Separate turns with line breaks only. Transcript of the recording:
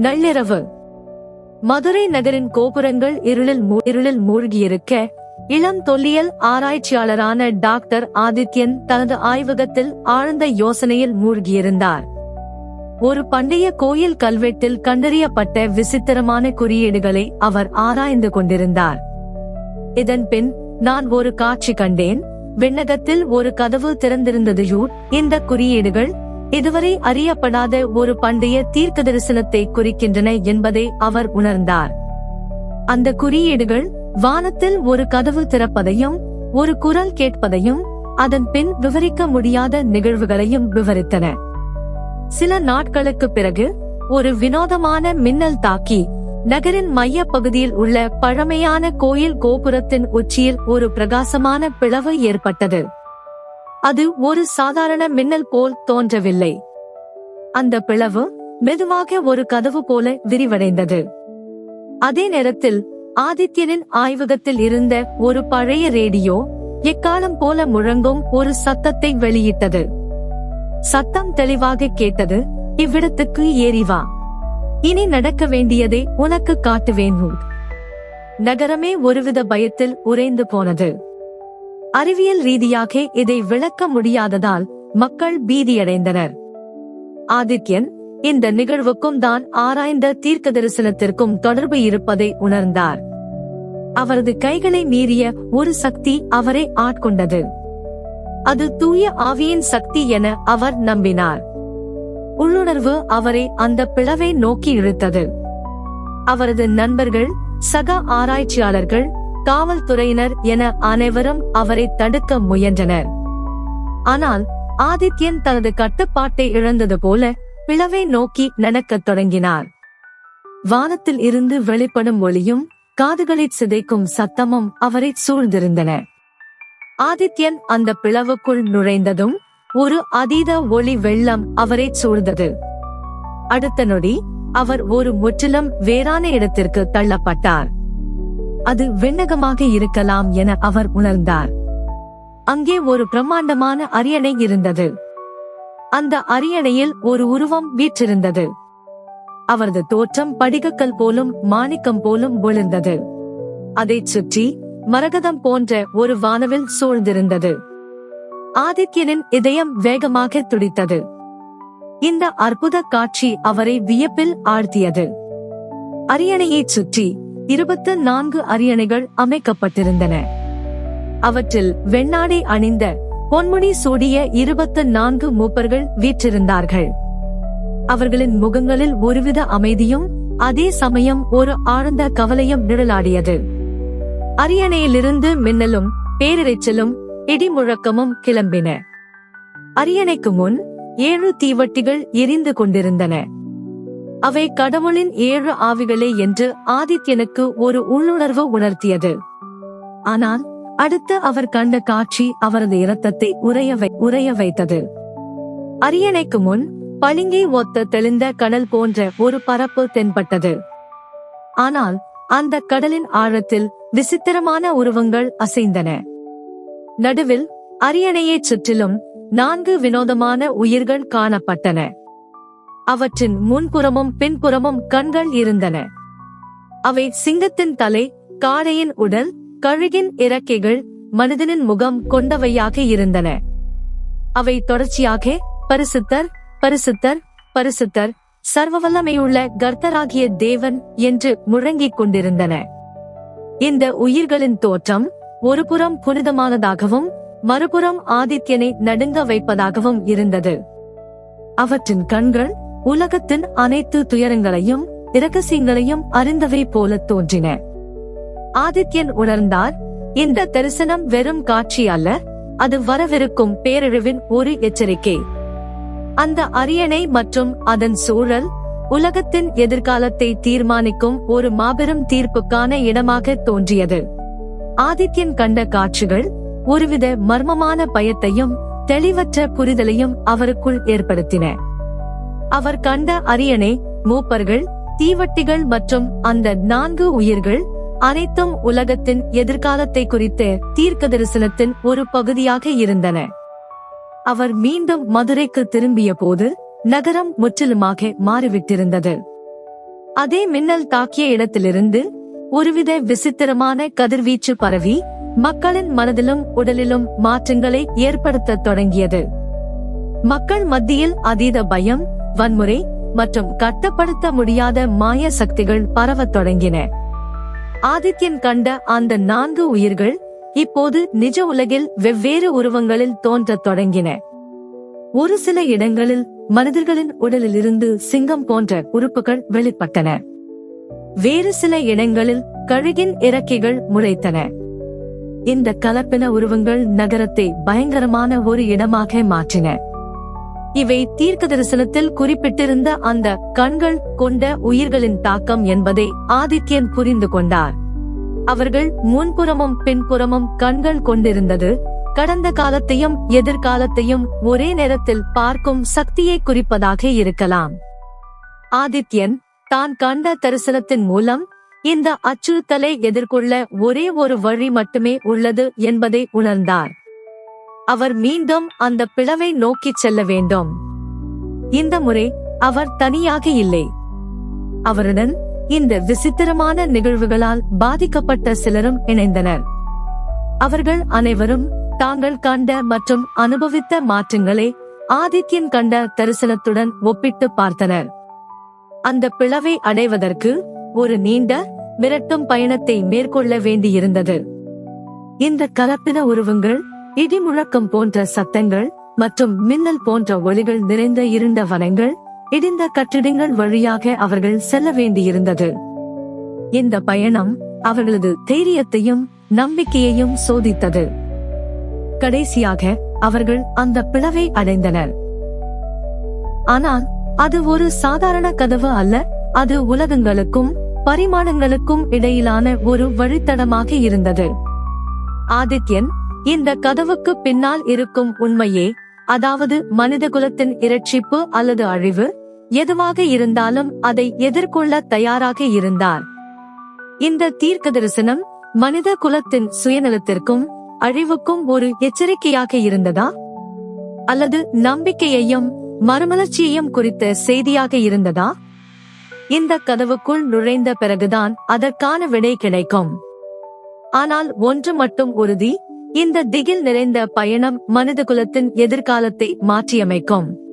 நள்ளிரவு. மதுரை நகரின் கோபுரங்கள் இருளில் இருளில் மூழ்கியிருக்க இளம் தொல்லியல் ஆராய்ச்சியாளரான டாக்டர் ஆதித்யன் தனது ஆய்வகத்தில் ஆழ்ந்த யோசனையில் மூழ்கியிருந்தார். ஒரு பண்டைய கோயில் கல்வெட்டில் கண்டறியப்பட்ட விசித்திரமான குறியீடுகளை அவர் ஆராய்ந்து கொண்டிருந்தார். இதன் பின் நான் ஒரு காட்சி கண்டேன் விண்ணகத்தில் ஒரு கதவு திறந்திருந்ததையூர் இந்த குறியீடுகள் இதுவரை அறியப்படாத ஒரு பண்டைய தீர்க்க தரிசனத்தை குறிக்கின்றன என்பதை அவர் உணர்ந்தார். அந்த குறியீடுகள் வானத்தில் ஒரு கதவு திறப்பதையும் ஒரு குரல் கேட்பதையும் அதன் பின் விவரிக்க முடியாத நிகழ்வுகளையும் விவரித்தன. சில நாட்களுக்கு பிறகு ஒரு வினோதமான மின்னல் தாக்கி நகரின் மைய பகுதியில் உள்ள பழமையான கோயில் கோபுரத்தின் உச்சியில் ஒரு பிரகாசமான பிளவு ஏற்பட்டது. அது ஒரு சாதாரண மின்னல் போல் தோன்றவில்லை. அந்த பிளவு மெதுவாக ஒரு கதவு போல விரிவடைந்தது. அதே நேரத்தில் ஆதித்யனின் ஆய்வகத்தில் இருந்த ஒரு பழைய ரேடியோ எக்காலம் போல முழங்கும் ஒரு சத்தத்தை வெளியிட்டது. சத்தம் தெளிவாக கேட்டது இவ்விடத்துக்கு ஏறி வா. இனி நடக்க வேண்டியதை உனக்கு காட்டுவேன். நகரமே ஒருவித பயத்தில் உறைந்து போனது. அறிவியல் ரீதியாக இதை விளக்க முடியாததால் மக்கள் பீதியடைந்தனர். ஆதித்யன் இந்த நிகழ்வுக்கும் தான் ஆராய்ந்த தீர்க்க தரிசனத்திற்கும் தொடர்பு இருப்பதை உணர்ந்தார். அவரது கைகளை மீறிய ஒரு சக்தி அவரை ஆட்கொண்டது. அது தூய ஆவியின் சக்தி என அவர் நம்பினார். உள்ளுணர்வு அவரை அந்த பிளவை நோக்கி இழுத்தது. அவரது நண்பர்கள் சக ஆராய்ச்சியாளர்கள் காவல்துறையினர் என அனைவரும் அவரை தடுக்க முயன்றனர். ஆனால் ஆதித்யன் தனது கட்டுப்பாட்டை இழந்தது போல பிளவை நோக்கி நடக்கத் தொடங்கினார். வானத்தில் இருந்து வெளிப்படும் ஒளியும் காதுகளில் சிதைக்கும் சத்தமும் அவரை சூழ்ந்திருந்தன. ஆதித்யன் அந்த பிளவுக்குள் நுழைந்ததும் ஒரு அதீத ஒளி வெள்ளம் அவரை சூழ்ந்தது. அடுத்த நொடி அவர் ஒரு முற்றிலும் வேறான இடத்திற்கு தள்ளப்பட்டார். அது விண்ணகமாக இருக்கலாம் என அவர் உணர்ந்தார். அங்கே ஒரு பிரம்மாண்டமான அரியணை இருந்தது. அந்த அரியணையில் ஒரு உருவம் வீற்றிருந்தது. அவரது தோற்றம் படிகக்கல் போலும் மாணிக்கம் போலும் விழுந்தது அதைச் சுற்றி மரகதம் போன்ற ஒரு வானவில் சூழ்ந்திருந்தது. ஆதித்யனின் இதயம் வேகமாக துடித்தது. இந்த அற்புத காட்சி அவரை வியப்பில் ஆழ்த்தியது. அரியணையைச் சுற்றி இருபத்து நான்கு அரியணைகள் அமைக்கப்பட்டிருந்தன. அவற்றில் வெண்ணாடை அணிந்த பொன்முடி சூடிய இருபத்து நான்கு மூப்பர்கள் வீற்றிருந்தார்கள். அவர்களின் முகங்களில் ஒருவித அமைதியும் அதே சமயம் ஒரு ஆழ்ந்த கவலையும் நிழலாடியது. அரியணையிலிருந்து மின்னலும் பேரிரைச்சலும் இடிமுழக்கமும் கிளம்பின. அரியணைக்கு முன் ஏழு தீவட்டிகள் எரிந்து கொண்டிருந்தன. அவை கடவுளின் ஏழு ஆவிகளே என்று ஆதித்யனுக்கு ஒரு உள்ளுணர்வு உணர்த்தியது. ஆனால் அடுத்து அவர் கண்ட காட்சி அவரது இரத்தத்தை உறைய வை- உறைய வைத்தது. அரியணைக்கு முன் பளிங்கை ஒத்த தெளிந்த கடல் போன்ற ஒரு பரப்பு தென்பட்டது. ஆனால் அந்த கடலின் ஆழத்தில் விசித்திரமான உருவங்கள் அசைந்தன. நடுவில் அரியணையைச் சுற்றிலும் நான்கு வினோதமான உயிர்கள் காணப்பட்டன. அவற்றின் முன்புறமும் பின்புறமும் கண்கள் இருந்தன. அவை சிங்கத்தின் தலை காடையின் உடல் கழுகின் இறக்கைகள் மனிதனின் முகம் கொண்டவையாக இருந்தன. அவை தொடர்ச்சியாக பரிசுத்தர் பரிசுத்தர் பரிசுத்தர் சர்வவல்லமையுள்ள கர்த்தராகிய தேவன் என்று முழங்கிக் கொண்டிருந்தன. இந்த உயிர்களின் தோற்றம் ஒருபுறம் புனிதமானதாகவும் மறுபுறம் ஆதித்யனை நடுங்க வைப்பதாகவும் இருந்தது. அவற்றின் கண்கள் உலகத்தின் அனைத்து துயரங்களையும் இரகசியங்களையும் அறிந்தவை போல தோன்றின. ஆதித்யன் உணர்ந்தார் இந்த தரிசனம் வெறும் காட்சி அல்ல அது வரவிருக்கும் பேரழிவின் ஒரு எச்சரிக்கை. அந்த அரியணை மற்றும் அதன் சூழல் உலகத்தின் எதிர்காலத்தை தீர்மானிக்கும் ஒரு மாபெரும் தீர்ப்புக்கான இடமாக தோன்றியது. ஆதித்யன் கண்ட காட்சிகள் ஒருவித மர்மமான பயத்தையும் தெளிவற்ற புரிதலையும் அவருக்குள் ஏற்படுத்தின. அவர் கண்ட அரியணை மூப்பர்கள் தீவட்டிகள் மற்றும் அந்த நான்கு உயிர்கள் அனைத்தும் உலகத்தின் எதிர்காலத்தை குறித்த தீர்க்க தரிசனத்தின் ஒரு பகுதியாக இருந்தன. அவர் மீண்டும் மதுரைக்கு திரும்பிய போது நகரம் முற்றிலுமாக மாறிவிட்டிருந்தது. அதே மின்னல் தாக்கிய இடத்திலிருந்து ஒருவித விசித்திரமான கதிர்வீச்சு பரவி மக்களின் மனதிலும் உடலிலும் மாற்றங்களை ஏற்படுத்தத் தொடங்கியது. மக்கள் மத்தியில் அதீத பயம் வன்முறை மற்றும் கட்டுப்படுத்த முடியாத மாய சக்திகள் பரவத் தொடங்கின. ஆதித்யன் கண்ட அந்த நான்கு உயிர்கள் இப்போது நிஜ உலகில் வெவ்வேறு உருவங்களில் தோன்றத் தொடங்கின. ஒரு சில இடங்களில் மனிதர்களின் உடலிலிருந்து சிங்கம் போன்ற உறுப்புகள் வெளிப்பட்டன. வேறு சில இடங்களில் கழுகின் இறக்கைகள் முளைத்தன. இந்த கலப்பின உருவங்கள் நகரத்தை பயங்கரமான ஒரு இடமாக மாற்றின. இவை தீர்க்க தரிசனத்தில் குறிப்பிட்டிருந்த அந்த கண்கள் கொண்ட உயிர்களின் தாக்கம் என்பதை ஆதித்யன் புரிந்து கொண்டார். அவர்கள் முன்புறமும் பின்புறமும் கண்கள் கொண்டிருந்தது. கடந்த காலத்தையும் எதிர்காலத்தையும் ஒரே நேரத்தில் பார்க்கும் சக்தியை குறிப்பதாக இருக்கலாம். ஆதித்யன் தான் கண்ட தரிசனத்தின் மூலம் இந்த அச்சுறுத்தலை எதிர்கொள்ள ஒரே ஒரு வழி மட்டுமே உள்ளது என்பதை உணர்ந்தார். அவர் மீண்டும் அந்த பிளவை நோக்கிச் செல்ல வேண்டும். இந்த முறை அவர் தனியாக இல்லை. அவருடன் இந்த விசித்திரமான நிகழ்வுகளால் பாதிக்கப்பட்ட சிலரும் இணைந்தனர். அவர்கள் அனைவரும் தாங்கள் கண்ட மற்றும் அனுபவித்த மாற்றங்களை ஆதித்யன் கண்ட தரிசனத்துடன் ஒப்பிட்டு பார்த்தனர். அந்த பிளவை அடைவதற்கு ஒரு நீண்ட மிரட்டும் பயணத்தை மேற்கொள்ள வேண்டியிருந்தது. இந்த கலப்பின உருவங்கள் இடி முழக்கம் போன்ற சத்தங்கள் மற்றும் மின்னல் போன்ற ஒளிகள் நிறைந்த இருண்ட வனங்கள் இடிந்த கட்டிடங்கள் வழியாக அவர்கள் செல்ல வேண்டியிருந்தது. இந்த பயணம் அவர்களது தைரியத்தையும் நம்பிக்கையையும் சோதித்தது. கடைசியாக அவர்கள் அந்த பிளவை அடைந்தனர். ஆனால் அது ஒரு சாதாரண கதவு அல்ல அது உலகங்களுக்கும் பரிமாணங்களுக்கும் இடையிலான ஒரு வழித்தடமாக இருந்தது. ஆதித்யன் இந்த கதவுக்கு பின்னால் இருக்கும் உண்மையே அதாவது மனிதகுலத்தின் இரட்சிப்பு அல்லது அழிவு எதுவாக இருந்தாலும் அதை எதிர்கொள்ள தயாராக இருந்தார். இந்த தீர்க்க தரிசனம் மனித குலத்தின் சுயநலத்திற்கும் அழிவுக்கும் ஒரு எச்சரிக்கையாக இருந்ததா? அல்லது நம்பிக்கையையும் மறுமலர்ச்சியையும் குறித்த செய்தியாக இருந்ததா? இந்த கதவுக்குள் நுழைந்த பிறகுதான் அதற்கான விடை கிடைக்கும். ஆனால் ஒன்று மட்டும் உறுதி இந்த திகில் நிறைந்த பயணம் மனித குலத்தின் எதிர்காலத்தை மாற்றியமைக்கும்.